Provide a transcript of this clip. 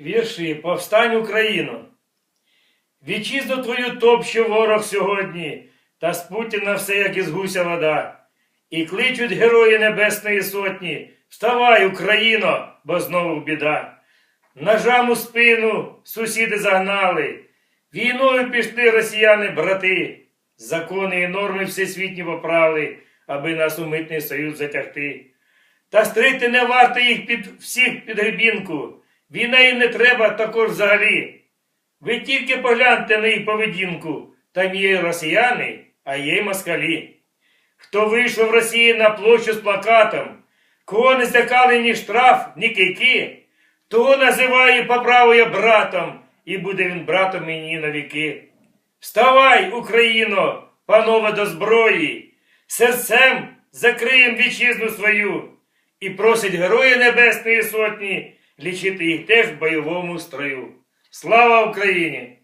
Вірші Повстань Україну. Вітчизну твою топче ворог сьогодні, та з Путіна все, як із гуся вода. І кличуть герої Небесної Сотні. Вставай, Україно, бо знову біда. Ножам у спину сусіди загнали. Війною пішли росіяни, брати. Закони і норми всесвітні поправили, аби нас у митний союз затягти. Та стрити не варто їх під всіх під гребінку. Війна їм не треба також взагалі. Ви тільки погляньте на їх поведінку. Там є росіяни, а є й москалі. Хто вийшов в Росії на площу з плакатом, кого не злякали ні штраф, ні кийки, того називаю по праву я братом, і буде він братом мені на віки. Вставай, Україно, панове до зброї, серцем закриєм вітчизну свою і просить Герої Небесної Сотні лічити їх теж в бойовому строю. Слава Україні!